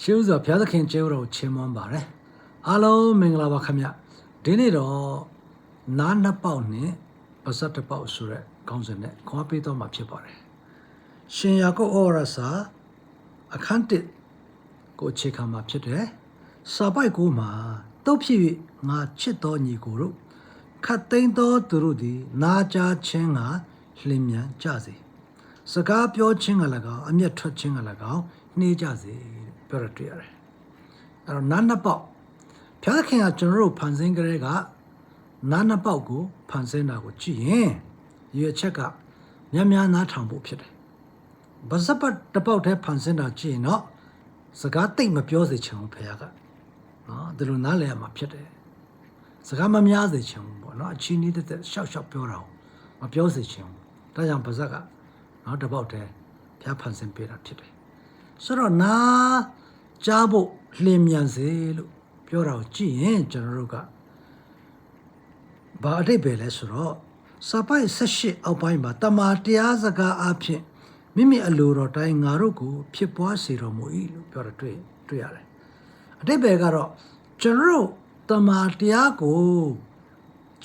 ရှေးဥစွာဘုရားသခင်ကျေးဇူးတော်ကိုချီးမွမ်းပါတယ်အားလုံးမင်္ဂလာပါခင်ဗျဒီနေ့တော့နားနှစ်ပေါက်နဲ့ပါဇက်တစ်ပေါက်ဆိုတဲ့ခေါင်းစဉ်နဲ့ခွာပေးတော့မှာဖြစ်ပါတယ်ရှင်ယာကုပ်ဩဝါဒစာအခန်းတစ်ကိုအခြေခံမှာဖြစ်တယ်စာပိုက်ကိုမှာတုတ်ဖြစ်၍ငါချစ်တော်ညီကိုတို့ခတ်သိမ်းသောသူတို့သည် နာကြားခြင်းကလျင်မြန်ကြစေစကားပြောခြင်းကလည်းကောင်းအမျက်ထွက်ခြင်းကလည်းကောင်းနှေးကြစေ ပြောရတွေ့ရတယ်အဲ့တော့နားနှစ်ပေါက်ဘုရားသခင်ကကျွန်တော်တို့ဖန်ဆင်းကြတဲ့ကနားနှစ်ပေါက်ကိုဖန်ဆင်းတာကိုကြည့်ရင်ရွေချက်ကများများနားထောင်ဖို့ဖြစ်တယ်ဘာဇပတ်တစ်ပေါက်တည်းဖန်ဆင်းတာကြည့်ရင်တော့စကားတိတ်မပြောစေချင်ဘူးဘုရားကနော်ဒီလိုနားလည်ရမှာဖြစ်တယ်စကားမများစေချင်ဘူးပေါ့နော်အချင်းကြီးတက်ရှောက်ရှောက်ပြောတာကိုမပြောစေချင်ဘူးဒါကြောင့်ဘာဇက်ကနော်တစ်ပေါက်တည်းဘုရားဖန်ဆင်းပေးတာဖြစ်တယ်ဆိုတော့နား ကြားဖို့လျင်မြန်စေလို့ပြောတာကိုကြည့်ရင်ကျွန်တော်တို့ကဘာအတိတ်ပဲလဲဆိုတော့စာပိုက်78အောက်ပိုင်းမှာတမာတရားစကားအဖြစ်မိမိအလိုတော်တိုင်းငါတို့ကို ဖြစ်ပွားစေတော်မူ၏လို့ပြောတာတွေ့တွေ့ရတယ်အတိတ်ပဲကတော့ကျွန်တော်တို့တမာတရားကို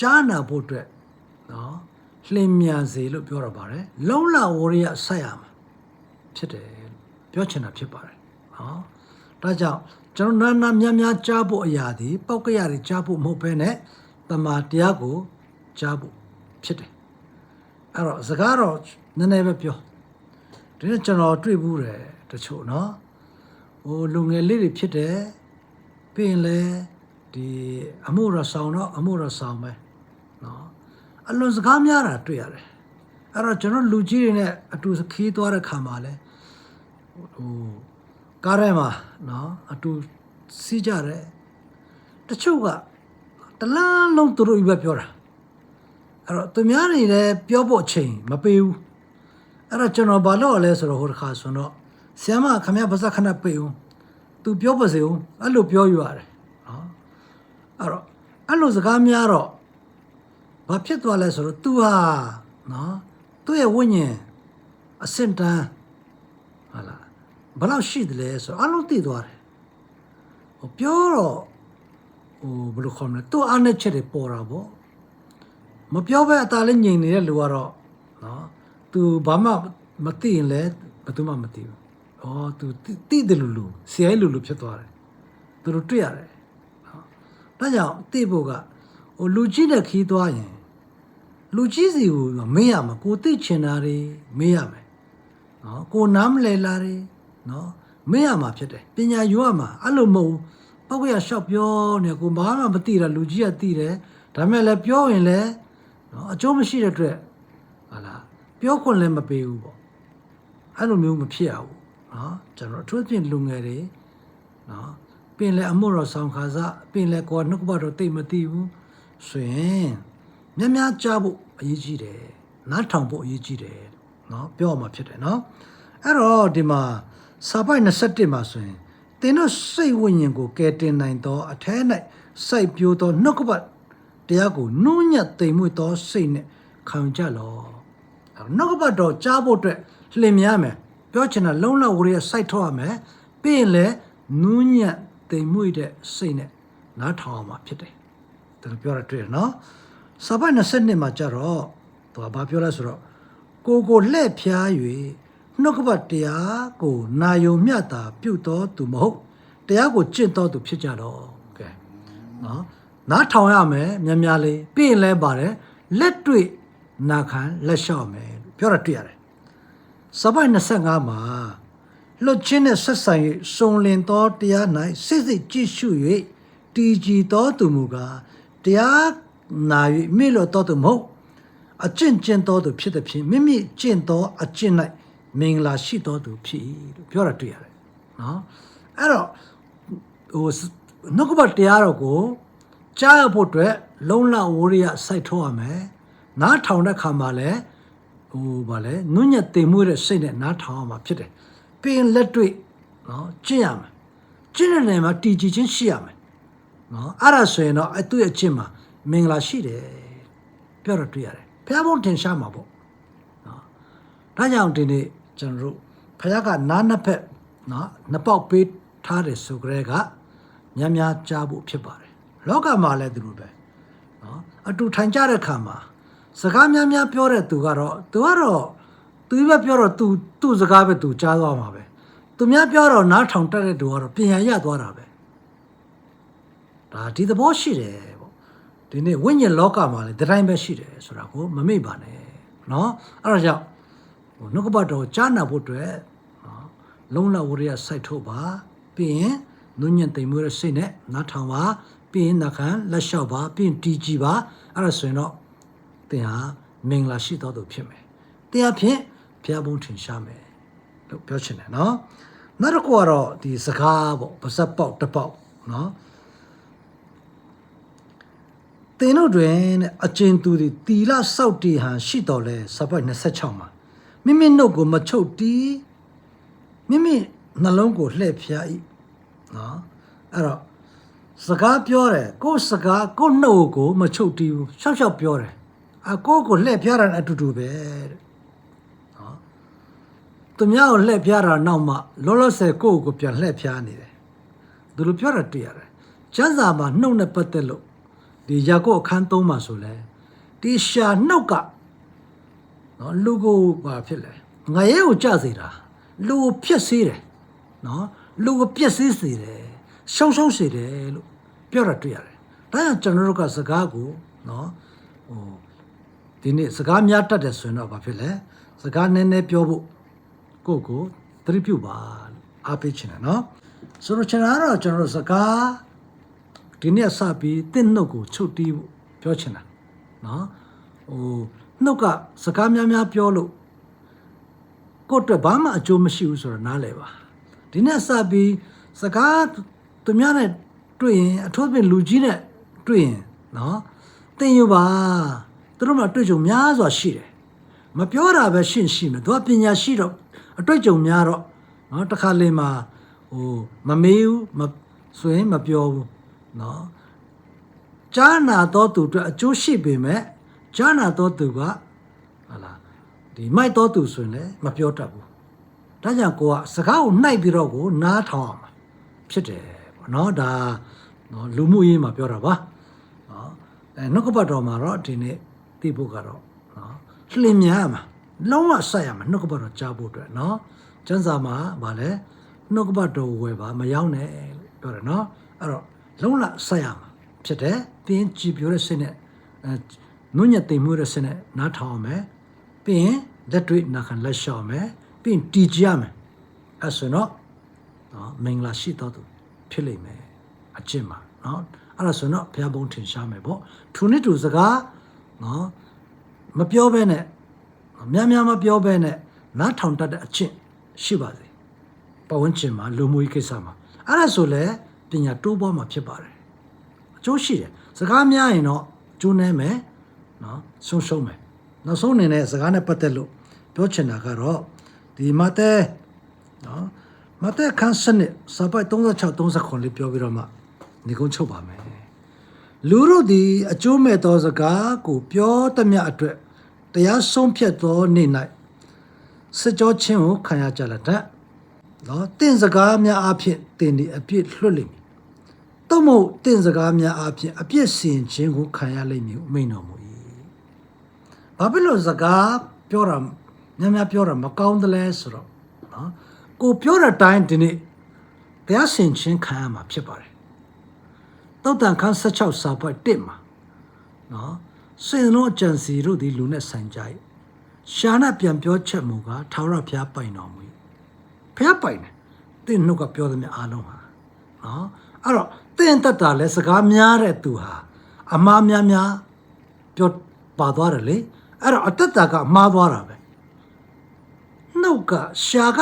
ကြားနာဖို့အတွက်နော်လျင်မြန်စေလို့ပြောတော့ပါတယ်လုံလဝရိယဆက်ရမှာဖြစ်တယ်ပြောချင်တာဖြစ်ပါတယ်နော် ဒါကြောင့်ကျွန်တော်နာနာများများကြားဖို့အရာဒီပောက်ကရတွေကြားဖို့မဟုတ်ဘဲနဲ့တမာတရားကိုကြားဖို့ဖြစ်တယ်အဲ့တော့စကားတော့နည်းနည်းပဲပြောဒီနေ့ကျွန်တော်တွေ့ဘူးတယ်တချို့နော်ဟိုလူငယ်လေးတွေဖြစ်တယ်ပြီးရင်လည်းဒီအမှုရဆောင်တော့အမှုရဆောင်ပဲနော်အလွန်စကားများတာတွေ့ရတယ်အဲ့တော့ကျွန်တော်လူကြီးတွေနဲ့အတူခီးသွားတဲ့ခါမှာလဲဟို ကားထဲမှာနော်အတူစီးကြတယ်တချို့ကတလားလုံးသူတို့ပဲပြောတာအဲ့တော့သူများတွေလည်းပြောဖို့အချိန်မပေးဘူးအဲ့တော့ကျွန်တော်ဘာလို့လဲဆိုတော့ဟိုတစ်ခါဆိုတော့ဆ iam ခမရပါစခဏပေးဦးသူပြောပါစေဦးအဲ့လိုပြောယူရတယ်နော်အဲ့တော့အဲ့လိုစကားများတော့ဘာဖြစ်သွားလဲဆိုတော့ तू ဟာနော်သူ့ရဲ့ဝိညာဉ်အစင်တန်းဟာလား ဘယ်လောက်ရှိတယ်လဲဆိုတော့အလုံးသိသွားတယ်ဟိုပြောတော့ဟိုဘယ်လိုခေါ်မလဲသူ့အားနဲ့ချက်တွေပေါ်တာပေါ့မပြောဘဲအသာလေးငြိမ်နေတဲ့လူကတော့နော် तू ဘာမှမသိရင်လည်းဘယ်သူမှမသိဘူး။အော် तू သိတယ်လူလူဆရာလူလူဖြစ်သွားတယ်။သူတို့တွေ့ရတယ်။နော်။ဒါကြောင့်သိဖို့ကဟိုလူကြီးတဲ့ခီးသွားရင်လူကြီးစီကိုမေးရမှာကိုသိချင်တာတွေမေးရမယ်။နော်ကိုနားမလဲလာတွေ နော်မေ့ရမှာဖြစ်တယ်ပညာယူရမှာအဲ့လိုမဟုတ်ပောက်ကရရှောက်ပြောနေကိုဘာမှမသိတာလူကြီးကသိတယ်ဒါမဲ့လည်းပြောရင်လည်းနော်အကျိုးမရှိတဲ့အတွက်ဟာလားပြောခွင့်လည်းမပေးဘူးပေါ့အဲ့လိုမျိုးမဖြစ်ရဘူးနော်ကျွန်တော်အထူးသဖြင့်လူငယ်တွေနော်ပင်လည်းအမှုတော်ဆောင်ခါစားပင်လည်းကိုယ်နှုတ်ကပတော်တိတ်မသိဘူးဆိုရင်များများကြားဖို့အရေးကြီးတယ်နားထောင်ဖို့အရေးကြီးတယ်နော်ပြောရမှာဖြစ်တယ်နော်အဲ့တော့ဒီမှာ စာပိုက်21မှာဆိုရင်သင်တို့စိတ်ဝိညာဉ်ကိုကယ်တင်နိုင်သောအထဲ၌စိုက်ပျိုးသောနှုတ်ကပတ်တရားကိုနှုံးညက်သိမ်မွေ့သောစိတ်နဲ့ခံကြလော့နောက်ကပတ်တော့ကြားဖို့အတွက်လင်မြရမယ်ပြောချင်တာလုံးလောက်ဝရစိုက်ထောက်ရမယ်ပြီးရင်လည်းနူးညံ့တိမ်မွေ့တဲ့စိတ်နဲ့နားထောင်အောင်မှာဖြစ်တယ်ဒါလိုပြောရတွေ့တယ်နော်စာပိုက်22မှာကြတော့သူကဘာပြောလဲဆိုတော့ကိုကိုလှဲ့ဖျား၍ နှုတ်ကပတ်တရားကိုနာယုံမြတ်တာပြုတ်တော်သူမဟုတ်တရားကိုကျင့်တော်သူဖြစ်ကြတော့ကဲနော်နားထောင်ရမယ်များများလေးပြီးရင်လည်းပါတယ်လက်တွေ့နာခံလက်လျှော့မယ်လို့ပြောတာတွေ့ရတယ်။စပိုက်25မှာလွတ်ချင်းနဲ့ဆက်ဆံ၍စုံလင်သောတရား၌စိတ်စိတ်ကြည့်ရှု၍တည်ကြည်သောသူမူကားတရားနာ၍မိလို့တော်သူမဟုတ်အကျင့်ကျင့်တော်သူဖြစ်သည်ဖြင့်မိမိကျင့်သောအကျင့်၌ မင်္ဂလာရှိတော်သူဖြစ်၏လို့ပြောတာတွေ့ရတယ်။နော်အဲ့တော့ဟိုနှုတ်ကပတ်တရားတော်ကိုကြားရဖို့အတွက်လုံလဝရိယစိုက်ထုတ်ရမယ်။နားထောင်တဲ့ခါမှာလည်းဟိုဗာလဲနုညက်တင်မှုတဲ့စိတ်နဲ့နားထောင်ရမှာဖြစ်တယ်။ပြီးရင်လက်တွေ့နော်ကျင့်ရမယ်။ကျင့်တဲ့နေရာမှာတည်ကြည်ခြင်းရှိရမယ်။နော်အဲ့ဒါဆိုရင်တော့အသူ့ရဲ့ကျင့်မှာမင်္ဂလာရှိတယ်။ပြောတော့တွေ့ရတယ်။ဘုရားဘုန်းတင်ရှားမှာပေါ့။နော်ဒါကြောင့်ဒီနေ့ ကျွန်တော်တို့ဘုရားကနားနှစ်ဖက်နော်နှစ်ပေါက်ပေးထထားတယ်ဆိုကြတဲ့ကများများကြားဖို့ဖြစ်ပါတယ်လောကမှာလည်းသူလိုပဲနော်အတူထိုင်ကြတဲ့ခါမှာစကားများများပြောတဲ့သူကတော့သူကတော့သူပဲပြောတော့သူသူ့စကားပဲသူကြားသွားမှာပဲသူများပြောတော့နားထောင်တတ်တဲ့သူကတော့ပြင်ရရသွားတာပဲဒါဒီသဘောရှိတယ်ပေါ့ဒီနေ့ဝိညာဉ်လောကမှာလည်းဒီတိုင်းပဲရှိတယ်ဆိုတာကိုမမေ့ပါနဲ့နော်အဲ့ဒါကြောင့်ဟို နှုတ်ကပတ်တော်ကြားနာဖို့အတွက်နော်လုံးလဝရိယစိုက်ထုတ်ပါပြီးရင်နုညံ့တိမ်မွေးတဲ့စိတ်နဲ့နားထောင်ပါပြီးရင်နှခံလက်လျှောက်ပါပြီးရင်တီးကြည့်ပါအဲ့ဒါဆိုရင်တော့သင်ဟာမင်္ဂလာရှိတော်သူဖြစ်မယ်တရားဖြင့်ဘုရားဘုန်းထင်ရှားမယ်လို့ပြောချင်တယ်နော်နောက်တစ်ခုကတော့ဒီစကားပေါ့ပါဇက်ပေါက်တစ်ပေါက်နော်သင်တို့တွင်တဲ့အကျဉ်သူသည်တီလစောက်တီဟန်ရှိတော်လဲစပတ်26မှာ မိမိနှုတ်ကိုမချုပ်တီးမိမိနှလုံးကိုလှည့်ဖျား၏နော်အဲ့တော့စကားပြောတယ်ကိုယ်စကားကိုယ်နှုတ်ကိုမချုပ်တီးဘူးရှောက်ရှောက်ပြောတယ်အကိုယ်ကိုလှည့်ဖျားတာနဲ့အတူတူပဲတဲ့နော်သူများကိုလှည့်ဖျားတာနောက်မှလောလောဆယ်ကိုယ့်ကိုပြန်လှည့်ဖျားနေတယ်သူလိုပြောတာတွေ့ရတယ်ကျမ်းစာမှာနှုတ်နဲ့ပတ်သက်လို့ဒီယာကုပ်အခန်း3မှာဆိုလဲဒီရှာနှုတ်က နော်လူကိုဘာဖြစ်လဲငရဲကိုကြစေတာလူကိုဖျက်ဆီးတယ်နော်လူကိုပြက်ဆီးစေတယ်ရှုံရှုံစေတယ်လို့ပြောတာတွေ့ရတယ်ဒါကြောင့်ကျွန်တော်တို့ကစကားကိုနော်ဟိုဒီနေ့စကားများတတ်တယ်ဆိုရင်တော့ဘာဖြစ်လဲစကားနည်းနည်းပြောဖို့ကိုယ့်ကိုသတိပြုပါလို့အားပေးချင်တယ်နော်ဆိုတော့ကျွန်တော်ကတော့ကျွန်တော်တို့စကားဒီနေ့စပြီးတင့်နှုတ်ကိုချုပ်တီးဖို့ပြောချင်တာနော်ဟို နှုတ်ကစကားများများပြောလို့ကိုယ့်အတွက်ဘာမှအကျိုးမရှိဘူးဆိုတော့နားလည်ပါဒီနေ့စပြီးစကားသူများနဲ့တွေ့ရင်အထူးသဖြင့်လူကြီးနဲ့တွေ့ရင်နော်သင်ယူပါသူတို့မှအတွေ့အကြုံများစွာရှိတယ်မပြောတာပဲရှင့်ရှိမယ်သူကပညာရှိတော့အတွေ့အကြုံများတော့နော်တစ်ခါလေမှာဟိုမမေးဘူးမဆိုရင်မပြောဘူးနော်ကြားနာတော့သူအတွက်အကျိုးရှိပေမဲ့ ကြားနာတော့သူကဟာလားဒီမိုက်တော်သူဆိုရင်လည်းမပြောတတ်ဘူးဒါကြောင့်ကိုကစကားကိုနှိုက်ပြီးတော့ကိုနားထောင်အောင်ဖြစ်တယ်ပေါ့နော်ဒါနော်လူမှုရေးမှာပြောတာပါနော်အဲနှုတ်ကပတ်တော်မှာတော့ဒီနေ့သိဖို့ကတော့နော်လှင်များမှာလုံးဝဆက်ရမှာနှုတ်ကပတ်တော်ကြားဖို့အတွက်နော်ကျမ်းစာမှာဗာလဲနှုတ်ကပတ်တော်ဝယ်ပါမရောက်နဲ့လို့ပြောတယ်နော်အဲ့တော့လုံးဝဆက်ရမှာဖြစ်တယ်ပြင်းကြည်ပြောတဲ့စိတ်နဲ့အဲ နုညံ့သိမ်မှုတဲ့စိတ်နဲ့နားထောင်အောင်မယ်ပြီးရင်လက်တွေ့နာခံလက်လျှော့မယ်ပြီးရင်တီကြရမယ်အဲ့ဆိုတော့နော်မင်္ဂလာရှိတော်သူဖြစ်လိမ့်မယ်အကျင့်မှာနော်အဲ့ဒါဆိုတော့ဘုရားဘုန်းထင်ရှားမယ်ပေါ့ထူနစ်တူစကားနော်မပြောဘဲနဲ့များများမပြောဘဲနဲ့နားထောင်တတ်တဲ့အကျင့်ရှိပါစေပတ်ဝန်းကျင်မှာလူမှုရေးကိစ္စမှာအဲ့ဒါဆိုလဲပညာတိုးပွားမှာဖြစ်ပါတယ်အကျိုးရှိတယ်စကားများရင်တော့ကျိုးနေမယ် နော်ဆုံးရှုံးမယ်နောက်ဆုံးအနေနဲ့စကားနဲ့ပတ်သက်လို့ပြောချင်တာကတော့ဒီမတဲနော်မတဲခန်းစနစ်စပိုက်36 39လေးပြောပြီးတော့မှညီကုန်းချုပ်ပါမယ်လူတို့ဒီအကျိုးမဲ့သောစကားကိုပြောသမျှအတွက်တရားဆုံးဖြတ်သောနေ့၌စစ်ကြောချင်းကိုခံရကြလက်တဲ့နော်တင့်စကားများအဖြစ်တင်ဒီအပြစ်လွတ်လိမ့်မည်သို့မဟုတ်တင့်စကားများအဖြစ်အပြစ်စင်ခြင်းကိုခံရလိမ့်မည်ဟုမိန့်တော်မူ၏ ဘာဖြစ်လို့စကားပြောတာများများပြောတာမကောင်းတယ်လဲဆိုတော့နော်ကိုပြောတဲ့အတိုင်းဒီနေ့တရားစင်ခြင်းခံရမှာဖြစ်ပါတယ်တောက်တန်ခန်း16စာပိုက်1မှာနော်စင်လုံးအကြံစီတို့ဒီလူနဲ့ဆိုင်ကြ၏ရှာနာပြန်ပြောချက်မူကထာဝရဘုရားပိုင်တော်မူ၏ဘုရားပိုင်တယ်တင့်နှုတ်ကပြောသမျှအားလုံးဟာနော်အဲ့တော့တင့်တက်တာလဲစကားများတဲ့သူဟာအမားများများပြောပါသွားတယ်လေ အဲ့တော့အတက်တာကအမှားသွားတာပဲနှုတ်ကရှာက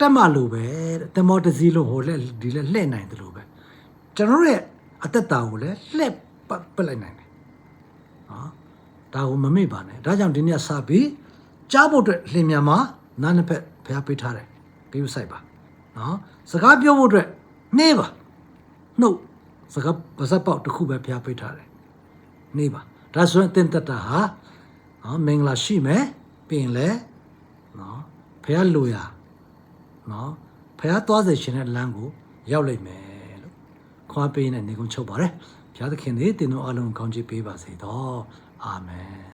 တက်မလို့ပဲတဲ့တမောတစည်းလုံးဟိုလဲဒီလဲလှဲ့နိုင်တယ်လို့ပဲကျွန်တော်တို့ရဲ့အတက်တာကိုလဲလှဲ့ပတ်ပစ်လိုက်နိုင်တယ်နော်ဒါကိုမမေ့ပါနဲ့ဒါကြောင့်ဒီနေ့စပြီးကြားဖို့အတွက်လင်မြန်မှာနားနှစ်ဖက်ဖျားပေးထားတယ်ပြီးဥဆိုင်ပါနော်စကားပြောဖို့အတွက်နေပါနှုတ်စကားပါစပ်ပေါက်တစ်ခုပဲဖျားပေးထားတယ်နေပါဒါဆိုရင်တင်တက်တာဟာ နော်မင်္ဂလာရှိမယ်ပြီးရင်လဲနော်ဖះလိုရာနော်ဖះသွားစေခြင်းတဲ့လမ်းကိုရောက်လိမ့်မယ်လို့ခွာပေးနဲ့နေကုန်းချုပ်ပါတယ်ဘုရားသခင်သည်တင်တို့အလုံးကောင်းချီးပေးပါစေတော့အာမင်